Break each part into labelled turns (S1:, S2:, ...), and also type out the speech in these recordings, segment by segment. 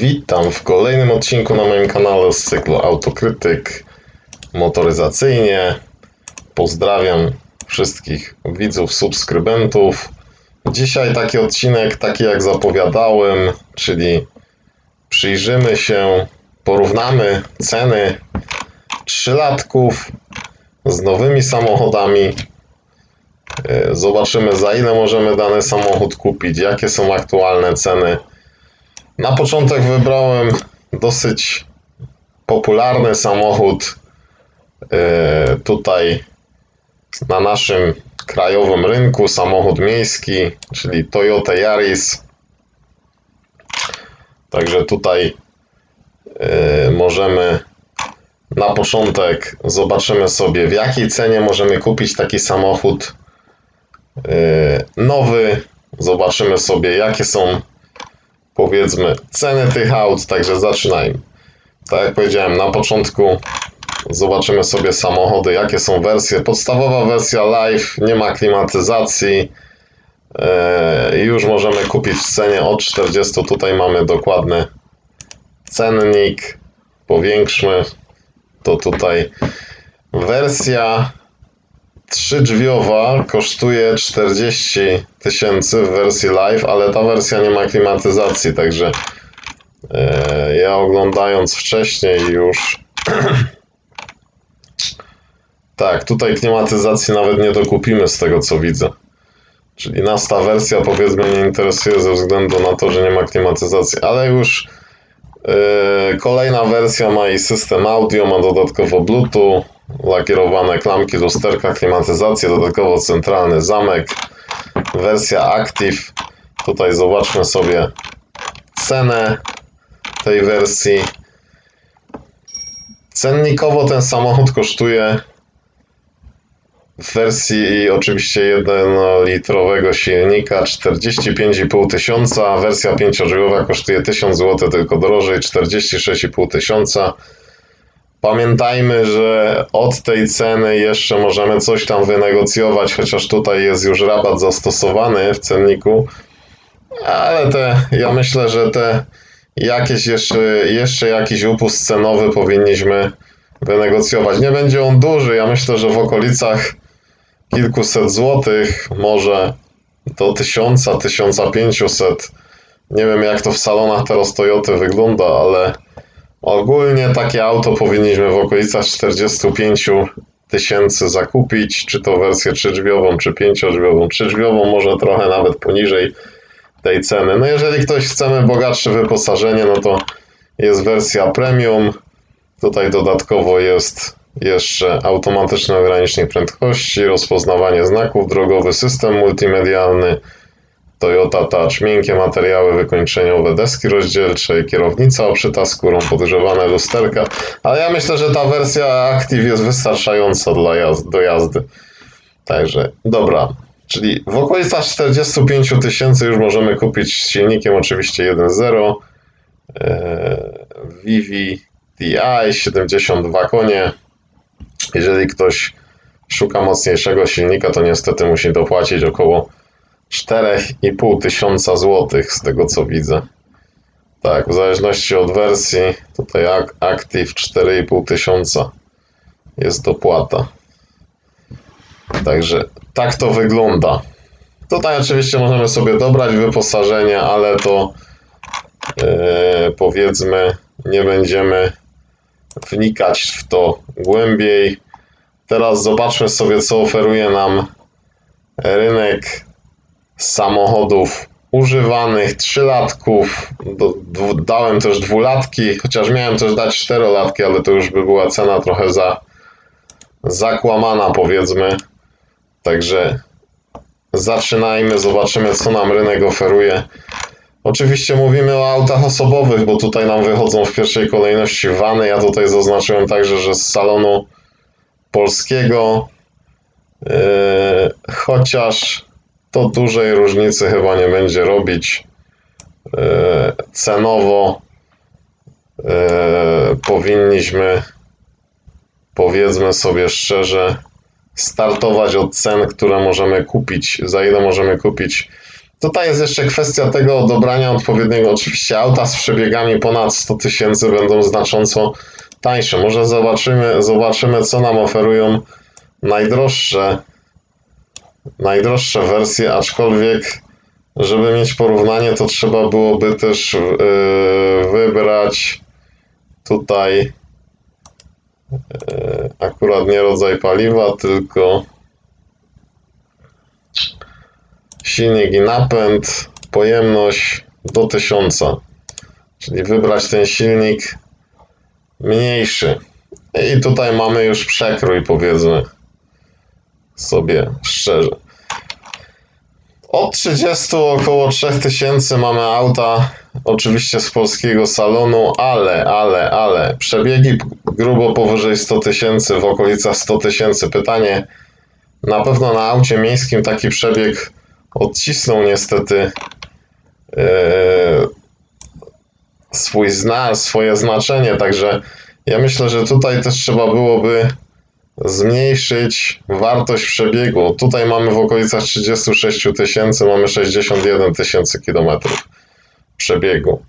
S1: Witam w kolejnym odcinku na moim kanale z cyklu Autokrytyk Motoryzacyjnie. Pozdrawiam wszystkich widzów, subskrybentów. Dzisiaj taki odcinek, taki jak zapowiadałem, czyli przyjrzymy się, porównamy ceny trzylatków z nowymi samochodami. E, Zobaczymy za ile możemy dany samochód kupić, jakie są aktualne ceny. Na początek wybrałem dosyć popularny samochód e, tutaj na naszym krajowym rynku, samochód miejski, czyli Toyota Yaris. Także tutaj e, możemy na początek zobaczymy sobie w jakiej cenie możemy kupić taki samochód e, nowy. Zobaczymy sobie jakie są powiedzmy ceny tych aut, także zaczynajmy. Tak jak powiedziałem na początku, zobaczymy sobie samochody, jakie są wersje. Podstawowa wersja Live, nie ma klimatyzacji. Eee, już możemy kupić w cenie od 40. Tutaj mamy dokładny cennik. Powiększmy to tutaj. Wersja trzydrzwiowa kosztuje 40 tysięcy w wersji live, ale ta wersja nie ma klimatyzacji, także e, ja oglądając wcześniej już tak, tutaj klimatyzacji nawet nie dokupimy z tego co widzę. Czyli nas ta wersja powiedzmy nie interesuje ze względu na to, że nie ma klimatyzacji, ale już e, kolejna wersja ma i system audio, ma dodatkowo Bluetooth, lakierowane klamki, lusterka, klimatyzację, dodatkowo centralny zamek, wersja Active. Tutaj zobaczmy sobie cenę tej wersji. Cennikowo ten samochód kosztuje w wersji oczywiście 1-litrowego silnika 45,5 tysiąca, wersja 5-drzwiowa kosztuje 1000 zł, tylko drożej 46,5 tysiąca. Pamiętajmy, że od tej ceny jeszcze możemy coś tam wynegocjować, chociaż tutaj jest już rabat zastosowany w cenniku. Ale te, ja myślę, że te jakieś jeszcze, jeszcze jakiś upust cenowy powinniśmy wynegocjować. Nie będzie on duży, ja myślę, że w okolicach kilkuset złotych, może do tysiąca, tysiąca pięciuset. Nie wiem jak to w salonach teraz Toyoty wygląda, ale Ogólnie takie auto powinniśmy w okolicach 45 tysięcy zakupić, czy to wersję trzydrzwiową, czy pięciodrzwiową. Trzydrzwiową może trochę nawet poniżej tej ceny. No jeżeli ktoś chcemy bogatsze wyposażenie, no to jest wersja premium. Tutaj dodatkowo jest jeszcze automatyczny ogranicznik prędkości, rozpoznawanie znaków drogowych, system multimedialny, Toyota Touch, miękkie materiały wykończeniowe, deski rozdzielcze, kierownica obszyta skórą, podgrzewane lusterka, ale ja myślę, że ta wersja Active jest wystarczająca dla jazdy, do jazdy. Także, dobra, czyli w okolicach 45 tysięcy już możemy kupić z silnikiem oczywiście 1.0 e, Vivi TI 72 konie. Jeżeli ktoś szuka mocniejszego silnika, to niestety musi dopłacić około 4,5 tysiąca złotych z tego co widzę. Tak, w zależności od wersji, tutaj Ac- Active 4,5 tysiąca jest dopłata. Także tak to wygląda. Tutaj oczywiście możemy sobie dobrać wyposażenie, ale to e, powiedzmy nie będziemy wnikać w to głębiej. Teraz zobaczmy sobie co oferuje nam rynek samochodów używanych, trzylatków, do, dwu, dałem też dwulatki, chociaż miałem też dać czterolatki, ale to już by była cena trochę za zakłamana powiedzmy. Także zaczynajmy, zobaczymy co nam rynek oferuje. Oczywiście mówimy o autach osobowych, bo tutaj nam wychodzą w pierwszej kolejności wany. Ja tutaj zaznaczyłem także, że z salonu polskiego, yy, chociaż to dużej różnicy chyba nie będzie robić. E, Cenowo e, powinniśmy, powiedzmy sobie szczerze, startować od cen, które możemy kupić, za ile możemy kupić Tutaj jest jeszcze kwestia tego dobrania odpowiedniego. Oczywiście auta z przebiegami ponad 100 tysięcy będą znacząco tańsze. Może zobaczymy, zobaczymy, co nam oferują najdroższe, najdroższe wersje, aczkolwiek, żeby mieć porównanie, to trzeba byłoby też yy, wybrać tutaj yy, akurat nie rodzaj paliwa, tylko silnik i napęd, pojemność do 1000. Czyli wybrać ten silnik mniejszy. I tutaj mamy już przekrój, powiedzmy sobie szczerze. Od 30 około 3000 mamy auta, oczywiście z polskiego salonu, ale, ale, ale przebiegi grubo powyżej 100 tysięcy, w okolicach 100 tysięcy. Pytanie, na pewno na aucie miejskim taki przebieg odcisnął niestety e, swój zna, swoje znaczenie, także ja myślę, że tutaj też trzeba byłoby zmniejszyć wartość przebiegu. Tutaj mamy w okolicach 36 tysięcy, mamy 61 tysięcy kilometrów przebiegu,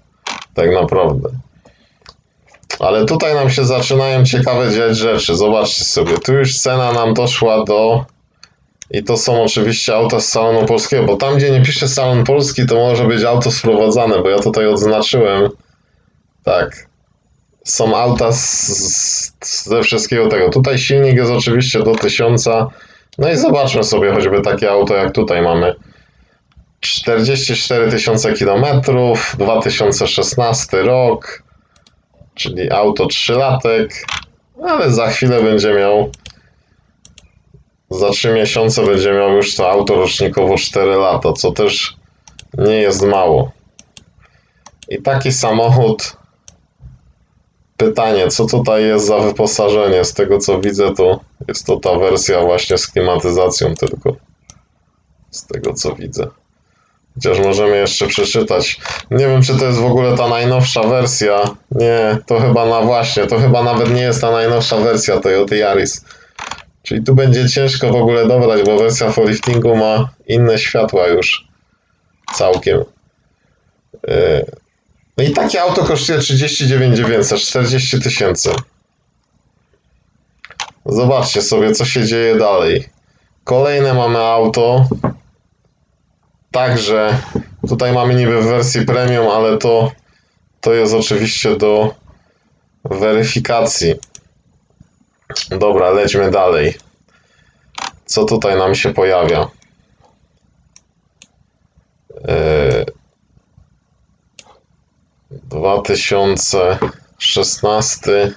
S1: tak naprawdę. Ale tutaj nam się zaczynają ciekawe dziać rzeczy. Zobaczcie sobie, tu już cena nam doszła do i to są oczywiście auta z salonu polskiego, bo tam, gdzie nie pisze salon polski, to może być auto sprowadzane, bo ja tutaj odznaczyłem. Tak. Są auta z, z, ze wszystkiego tego. Tutaj silnik jest oczywiście do 1000. No i zobaczmy sobie choćby takie auto, jak tutaj mamy. 44 tysiące kilometrów, 2016 rok, czyli auto 3 latek, ale za chwilę będzie miał za 3 miesiące będzie miał już to auto rocznikowo 4 lata, co też nie jest mało. I taki samochód. Pytanie, co tutaj jest za wyposażenie? Z tego co widzę, to jest to ta wersja właśnie z klimatyzacją tylko. Z tego co widzę. Chociaż możemy jeszcze przeczytać. Nie wiem, czy to jest w ogóle ta najnowsza wersja. Nie, to chyba na właśnie, to chyba nawet nie jest ta najnowsza wersja Toyota Yaris. Czyli tu będzie ciężko w ogóle dobrać, bo wersja for liftingu ma inne światła już całkiem. Yy. No i takie auto kosztuje 39 900, 40 tysięcy. Zobaczcie sobie, co się dzieje dalej. Kolejne mamy auto. Także tutaj mamy niby w wersji premium, ale to, to jest oczywiście do weryfikacji. Dobra, lećmy dalej. Co tutaj nam się pojawia? Yy, 2016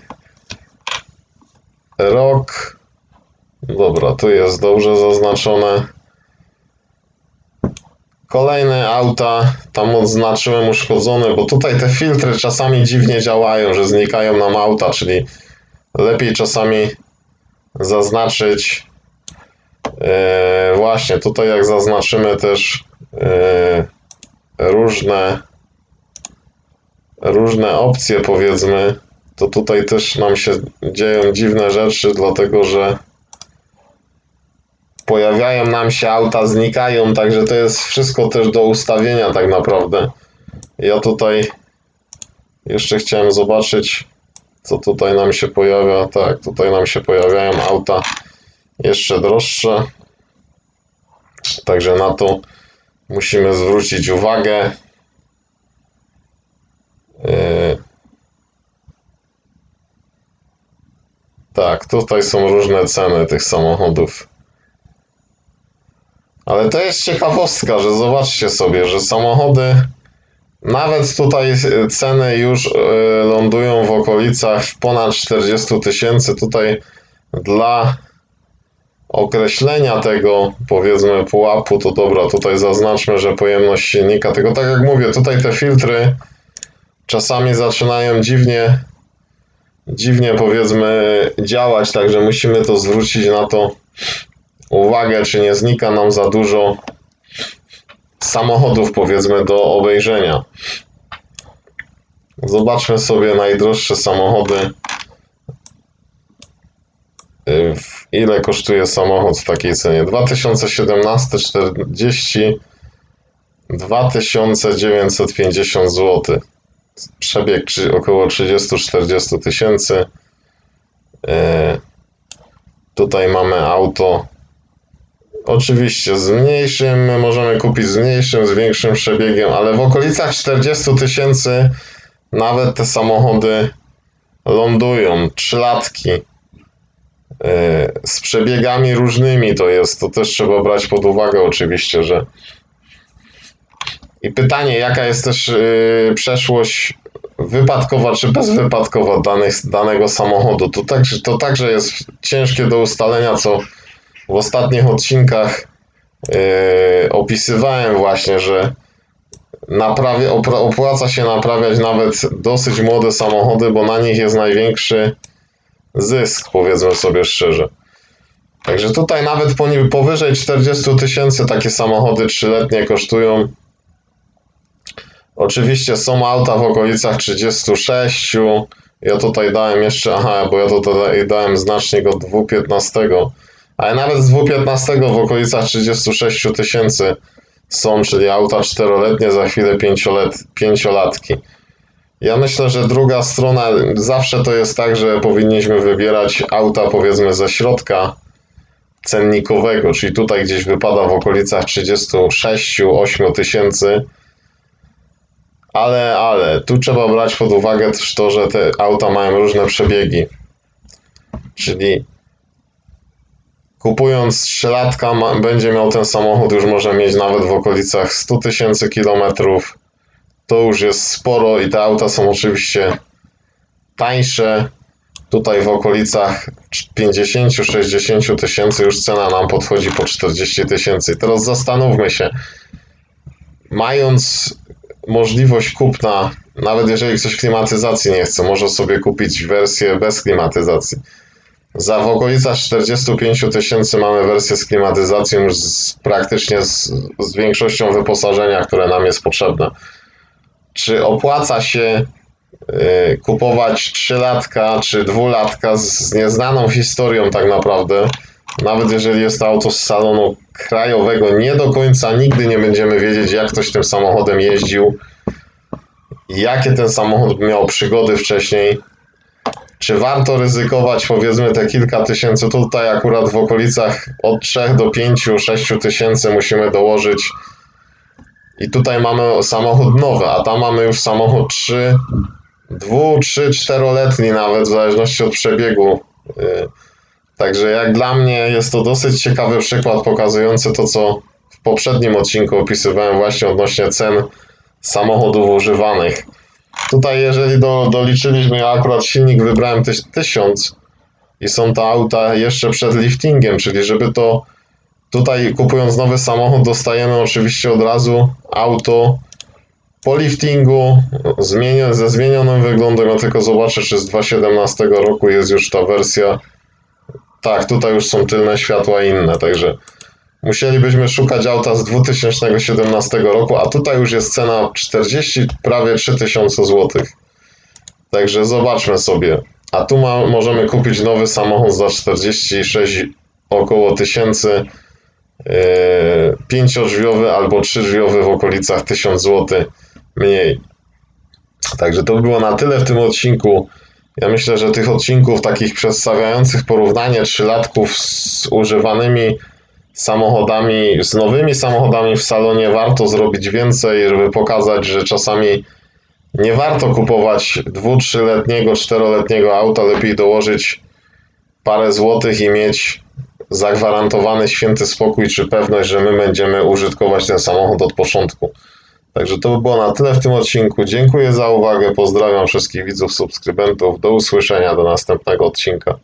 S1: rok. Dobra, tu jest dobrze zaznaczone. Kolejne auta, tam odznaczyłem uszkodzone, bo tutaj te filtry czasami dziwnie działają, że znikają nam auta, czyli lepiej czasami zaznaczyć e, właśnie tutaj jak zaznaczymy też e, różne różne opcje powiedzmy to tutaj też nam się dzieją dziwne rzeczy dlatego że pojawiają nam się auta znikają także to jest wszystko też do ustawienia tak naprawdę ja tutaj jeszcze chciałem zobaczyć co tutaj nam się pojawia? Tak, tutaj nam się pojawiają auta jeszcze droższe. Także na to musimy zwrócić uwagę. Yy. Tak, tutaj są różne ceny tych samochodów. Ale to jest ciekawostka, że zobaczcie sobie, że samochody nawet tutaj e, ceny już e, lądują w okolicach ponad 40 tysięcy. Tutaj dla określenia tego, powiedzmy, pułapu, to dobra, tutaj zaznaczmy, że pojemność silnika, tylko tak jak mówię, tutaj te filtry czasami zaczynają dziwnie, dziwnie powiedzmy działać, także musimy to zwrócić na to uwagę, czy nie znika nam za dużo samochodów, powiedzmy, do obejrzenia. Zobaczmy sobie najdroższe samochody. Ile kosztuje samochód w takiej cenie? 2017 40 2950 zł. Przebieg około 30-40 tysięcy. E, Tutaj mamy auto. Oczywiście z mniejszym możemy kupić z mniejszym, z większym przebiegiem, ale w okolicach 40 tysięcy nawet te samochody lądują. Trzylatki. E, Z przebiegami różnymi to jest. To też trzeba brać pod uwagę oczywiście, że i pytanie, jaka jest też yy, przeszłość wypadkowa czy bezwypadkowa danych, danego samochodu. To także, to także jest ciężkie do ustalenia, co w ostatnich odcinkach yy, opisywałem właśnie, że naprawia, opra- opłaca się naprawiać nawet dosyć młode samochody, bo na nich jest największy zysk, powiedzmy sobie szczerze. Także tutaj nawet powyżej 40 tysięcy takie samochody trzyletnie kosztują. Oczywiście są auta w okolicach 36. Ja tutaj dałem jeszcze, aha, bo ja tutaj dałem znacznik od 2,15. Ale nawet z 2,15 w okolicach 36 tysięcy są, czyli auta czteroletnie, za chwilę pięciolet, pięciolatki. Ja myślę, że druga strona, zawsze to jest tak, że powinniśmy wybierać auta powiedzmy ze środka cennikowego, czyli tutaj gdzieś wypada w okolicach 36-8 tysięcy. Ale, ale, tu trzeba brać pod uwagę też to, że te auta mają różne przebiegi. Czyli kupując trzylatka ma, będzie miał ten samochód, już może mieć nawet w okolicach 100 tysięcy kilometrów. To już jest sporo i te auta są oczywiście tańsze. Tutaj w okolicach 50-60 tysięcy już cena nam podchodzi po 40 tysięcy. Teraz zastanówmy się, mając możliwość kupna, nawet jeżeli ktoś klimatyzacji nie chce, może sobie kupić wersję bez klimatyzacji. Za w okolicach 45 tysięcy mamy wersję z klimatyzacją już z, praktycznie z, z większością wyposażenia, które nam jest potrzebne. Czy opłaca się y, kupować trzylatka czy dwulatka z, z nieznaną historią tak naprawdę? Nawet jeżeli jest to auto z salonu krajowego, nie do końca nigdy nie będziemy wiedzieć, jak ktoś tym samochodem jeździł, jakie ten samochód miał przygody wcześniej. Czy warto ryzykować powiedzmy te kilka tysięcy? Tutaj akurat w okolicach od 3 do 5, 6 tysięcy musimy dołożyć. I tutaj mamy samochód nowy, a tam mamy już samochód 3, 2, 3, 4-letni nawet, w zależności od przebiegu. Także jak dla mnie jest to dosyć ciekawy przykład pokazujący to, co w poprzednim odcinku opisywałem właśnie odnośnie cen samochodów używanych. Tutaj jeżeli do, doliczyliśmy, ja akurat silnik wybrałem tyś, 1000 i są to auta jeszcze przed liftingiem, czyli żeby to tutaj kupując nowy samochód dostajemy oczywiście od razu auto po liftingu zmienio, ze zmienionym wyglądem. Ja tylko zobaczę, czy z 2017 roku jest już ta wersja tak, tutaj już są tylne światła inne, także musielibyśmy szukać auta z 2017 roku, a tutaj już jest cena 40, prawie 3000 zł. Także zobaczmy sobie. A tu ma, możemy kupić nowy samochód za 46 około tysięcy. Yy, pięciodrzwiowy albo trzydrzwiowy w okolicach 1000 zł mniej. Także to by było na tyle w tym odcinku. Ja myślę, że tych odcinków takich przedstawiających porównanie trzylatków z używanymi samochodami, z nowymi samochodami w salonie warto zrobić więcej, żeby pokazać, że czasami nie warto kupować dwu, trzyletniego, czteroletniego auta, lepiej dołożyć parę złotych i mieć zagwarantowany święty spokój czy pewność, że my będziemy użytkować ten samochód od początku. Także to by było na tyle w tym odcinku. Dziękuję za uwagę. Pozdrawiam wszystkich widzów, subskrybentów. Do usłyszenia do następnego odcinka.